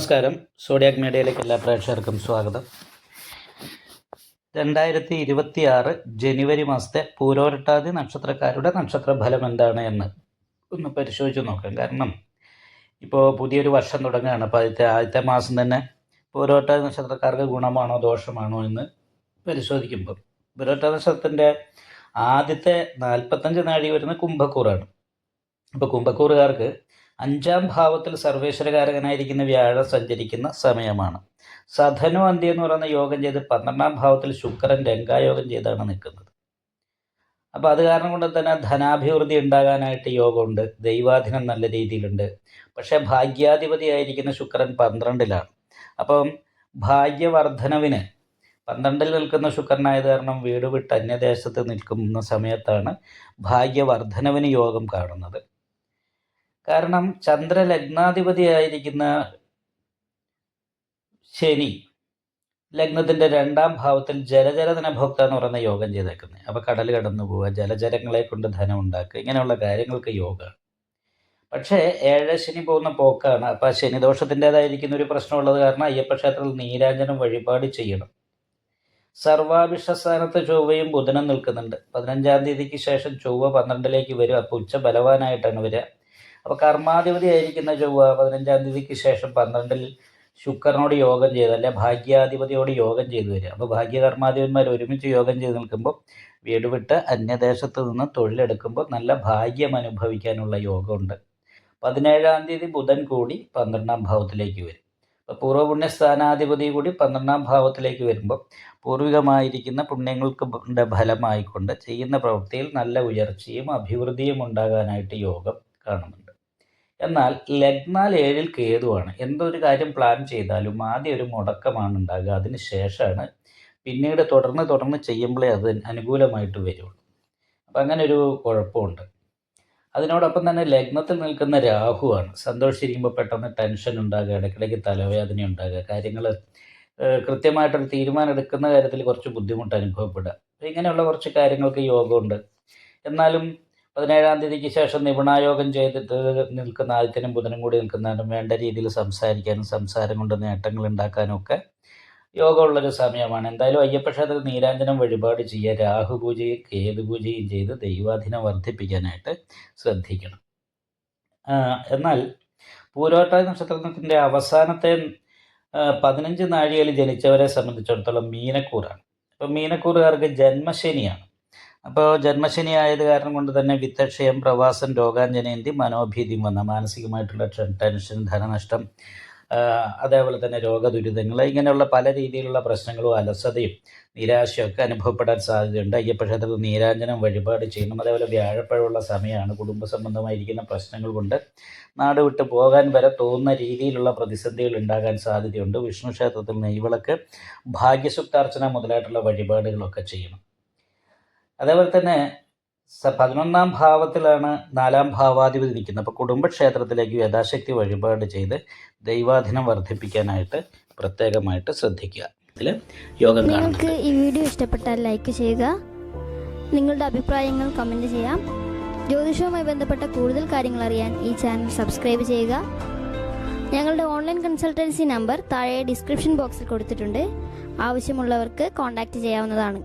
നമസ്കാരം. സോഡിയാക് മീഡിയയിലേക്ക് എല്ലാ പ്രേക്ഷകർക്കും സ്വാഗതം. രണ്ടായിരത്തി ഇരുപത്തി ആറ് ജനുവരി മാസത്തെ പൂരോരട്ടാതി നക്ഷത്രക്കാരുടെ നക്ഷത്രഫലം എന്താണ് എന്ന് ഒന്ന് പരിശോധിച്ച് നോക്കാം. കാരണം ഇപ്പോൾ പുതിയൊരു വർഷം തുടങ്ങുകയാണ്. അപ്പോൾ ആദ്യത്തെ ആദ്യത്തെ മാസം തന്നെ പൂരോരട്ടാതി നക്ഷത്രക്കാർക്ക് ഗുണമാണോ ദോഷമാണോ എന്ന് പരിശോധിക്കുമ്പോൾ. പൂരോരട്ടാതി നക്ഷത്രത്തിന്റെ ആദ്യത്തെ നാൽപ്പത്തഞ്ച് നാഴി വരുന്ന കുംഭക്കൂറാണ്. അപ്പോൾ കുംഭക്കൂറുകാർക്ക് അഞ്ചാം ഭാവത്തിൽ സർവേശ്വരകാരകനായിരിക്കുന്ന വ്യാഴം സഞ്ചരിക്കുന്ന സമയമാണ്. സധനു അന്ത്യ എന്ന് പറയുന്ന യോഗം ചെയ്ത് പന്ത്രണ്ടാം ഭാവത്തിൽ ശുക്രൻ രംഗായോഗം ചെയ്താണ് നിൽക്കുന്നത്. അപ്പോൾ അത് കാരണം കൊണ്ട് തന്നെ ധനാഭിവൃദ്ധി ഉണ്ടാകാനായിട്ട് യോഗമുണ്ട്. ദൈവാധീനം നല്ല രീതിയിലുണ്ട്. പക്ഷേ ഭാഗ്യാധിപതിയായിരിക്കുന്ന ശുക്രൻ പന്ത്രണ്ടിലാണ്. അപ്പം ഭാഗ്യവർദ്ധനവിന് പന്ത്രണ്ടിൽ നിൽക്കുന്ന ശുക്രനായത് കാരണം വീട് വിട്ട് അന്യദേശത്ത് നിൽക്കുന്ന സമയത്താണ് ഭാഗ്യവർദ്ധനവിന് യോഗം കാണുന്നത്. കാരണം ചന്ദ്ര ചന്ദ്രലഗ്നാധിപതിയായിരിക്കുന്ന ശനി ലഗ്നത്തിന്റെ രണ്ടാം ഭാവത്തിൽ ജലജല ഭോക്ത എന്ന് പറയുന്ന യോഗം ചെയ്തേക്കുന്നത് അപ്പോൾ കടൽ കടന്നു പോവുക ജലജലങ്ങളെ കൊണ്ട് ധനം ഉണ്ടാക്കുക ഇങ്ങനെയുള്ള കാര്യങ്ങൾക്ക് യോഗമാണ് പക്ഷേ ഏഴ് ശനി പോകുന്ന പോക്കാണ്. അപ്പോൾ ആ ശനിദോഷത്തിന്റെതായിരിക്കുന്ന ഒരു പ്രശ്നമുള്ളത് കാരണം അയ്യപ്പക്ഷേത്രത്തിൽ നീരാഞ്ജനം വഴിപാട് ചെയ്യണം. സർവാഭിഷസ്ഥാനത്ത് ചൊവ്വയും ബുധനും നിൽക്കുന്നുണ്ട്. പതിനഞ്ചാം തീയതിക്ക് ശേഷം ചൊവ്വ പന്ത്രണ്ടിലേക്ക് വരും. അപ്പോൾ ഉച്ച ബലവാനായിട്ടാണ് വരിക. അപ്പോൾ കർമാധിപതി ആയിരിക്കുന്ന ചൊവ്വ പതിനഞ്ചാം തീയതിക്ക് ശേഷം പന്ത്രണ്ടിൽ ശുക്രനോട് യോഗം ചെയ്ത് അല്ലെ ഭാഗ്യാധിപതിയോട് യോഗം ചെയ്തു വരിക. അപ്പോൾ ഭാഗ്യകർമാധിപന്മാർ ഒരുമിച്ച് യോഗം ചെയ്ത് നിൽക്കുമ്പോൾ വീട് വിട്ട് അന്യദേശത്ത് നിന്ന് തൊഴിലെടുക്കുമ്പോൾ നല്ല ഭാഗ്യം അനുഭവിക്കാനുള്ള യോഗമുണ്ട്. പതിനേഴാം തീയതി ബുധൻ കൂടി പന്ത്രണ്ടാം ഭാവത്തിലേക്ക് വരും. അപ്പോൾ പൂർവപുണ്യ സ്ഥാനാധിപതി കൂടി പന്ത്രണ്ടാം ഭാവത്തിലേക്ക് വരുമ്പോൾ പൂർവികമായിരിക്കുന്ന പുണ്യങ്ങൾക്ക് ഫലമായിക്കൊണ്ട് ചെയ്യുന്ന പ്രവൃത്തിയിൽ നല്ല ഉയർച്ചയും അഭിവൃദ്ധിയും ഉണ്ടാകാനായിട്ട് യോഗം കാണുന്നുണ്ട്. എന്നാൽ ലഗ്നാൽ ഏഴിൽ കേതുവാണ്. എന്തൊരു കാര്യം പ്ലാൻ ചെയ്താലും ആദ്യം ഒരു മുടക്കമാണ് ഉണ്ടാകുക. അതിന് ശേഷമാണ് പിന്നീട് തുടർന്ന് തുടർന്ന് ചെയ്യുമ്പോഴേ അത് അനുകൂലമായിട്ട് വരുള്ളൂ. അപ്പം അങ്ങനെ ഒരു കുഴപ്പമുണ്ട്. അതിനോടൊപ്പം തന്നെ ലഗ്നത്തിൽ നിൽക്കുന്ന രാഹുവാണ്. സന്തോഷിച്ചിരിക്കുമ്പോൾ പെട്ടെന്ന് ടെൻഷൻ ഉണ്ടാകുക ഇടയ്ക്കിടയ്ക്ക് തലവേദന ഉണ്ടാകുക കാര്യങ്ങൾ കൃത്യമായിട്ടൊരു തീരുമാനം എടുക്കുന്ന കാര്യത്തിൽ കുറച്ച് ബുദ്ധിമുട്ട് അനുഭവപ്പെടുക. ഇങ്ങനെയുള്ള കുറച്ച് കാര്യങ്ങൾക്ക് യോഗമുണ്ട്. എന്നാലും പതിനേഴാം തീയതിക്ക് ശേഷം നിപുണായോഗം ചെയ്തിട്ട് നിൽക്കുന്ന ആദിത്യനും ബുധനും കൂടി നിൽക്കുന്നതിനും വേണ്ട രീതിയിൽ സംസാരിക്കാനും സംസാരം കൊണ്ട് നേട്ടങ്ങൾ ഉണ്ടാക്കാനും ഒക്കെ യോഗമുള്ളൊരു സമയമാണ്. എന്തായാലും അയ്യപ്പക്ഷേത്രത്തിൽ നീരാഞ്ജനം വഴിപാട് ചെയ്യുക രാഹു പൂജയും കേതു ചെയ്ത് ദൈവാധീനം വർദ്ധിപ്പിക്കാനായിട്ട് ശ്രദ്ധിക്കണം. എന്നാൽ പൂരോട്ടാതി നക്ഷത്രത്തിന്റെ അവസാനത്തെ പതിനഞ്ച് നാഴികയിൽ ജനിച്ചവരെ സംബന്ധിച്ചിടത്തോളം മീനക്കൂറാണ്. അപ്പം മീനക്കൂറുകാർക്ക് ജന്മശനിയാണ്. അപ്പോൾ ജന്മശനി ആയത് കാരണം കൊണ്ട് തന്നെ വിത്തക്ഷയം പ്രവാസം രോഗാഞ്ജനയന്തി മനോഭീതി വന്ന. മാനസികമായിട്ടുള്ള ടെൻഷൻ ധനനഷ്ടം അതേപോലെ തന്നെ രോഗദുരിതങ്ങൾ ഇങ്ങനെയുള്ള പല രീതിയിലുള്ള പ്രശ്നങ്ങളും അലസതയും നിരാശയൊക്കെ അനുഭവപ്പെടാൻ സാധ്യതയുണ്ട്. അയ്യപ്പക്ഷേത്രത്തിൽ നീരാഞ്ജനം വഴിപാട് ചെയ്യണം അതേപോലെ വ്യാഴപ്പഴമുള്ള സമയമാണ്. കുടുംബ സംബന്ധമായിരിക്കുന്ന പ്രശ്നങ്ങൾ കൊണ്ട് നാട് വിട്ട് പോകാൻ വരെ തോന്നുന്ന രീതിയിലുള്ള പ്രതിസന്ധികൾ ഉണ്ടാകാൻ സാധ്യതയുണ്ട്. വിഷ്ണു ക്ഷേത്രത്തിൽ നെയ്വിളക്ക് ഭാഗ്യസുക്താർച്ചന മുതലായിട്ടുള്ള വഴിപാടുകളൊക്കെ ചെയ്യണം. അതേപോലെ തന്നെ പതിനൊന്നാം ഭാവത്തിലാണ് നാലാം ഭാവാധിപതി നിൽക്കുന്നത്. അപ്പോൾ കുടുംബക്ഷേത്രത്തിലേക്ക് യഥാശക്തി വഴിപാട് ചെയ്ത് ദൈവാധീനം വർദ്ധിപ്പിക്കാനായിട്ട് പ്രത്യേകമായിട്ട് ശ്രദ്ധിക്കുക. ഇതിൽ യോഗം നിങ്ങൾക്ക് ഈ വീഡിയോ ഇഷ്ടപ്പെട്ടാൽ ലൈക്ക് ചെയ്യുക. നിങ്ങളുടെ അഭിപ്രായങ്ങൾ കമന്റ് ചെയ്യാം. ജ്യോതിഷവുമായി ബന്ധപ്പെട്ട കൂടുതൽ കാര്യങ്ങൾ അറിയാൻ ഈ ചാനൽ സബ്സ്ക്രൈബ് ചെയ്യുക. ഞങ്ങളുടെ ഓൺലൈൻ കൺസൾട്ടൻസി നമ്പർ താഴെ ഡിസ്ക്രിപ്ഷൻ ബോക്സിൽ കൊടുത്തിട്ടുണ്ട്. ആവശ്യമുള്ളവർക്ക് കോൺടാക്റ്റ് ചെയ്യാവുന്നതാണ്.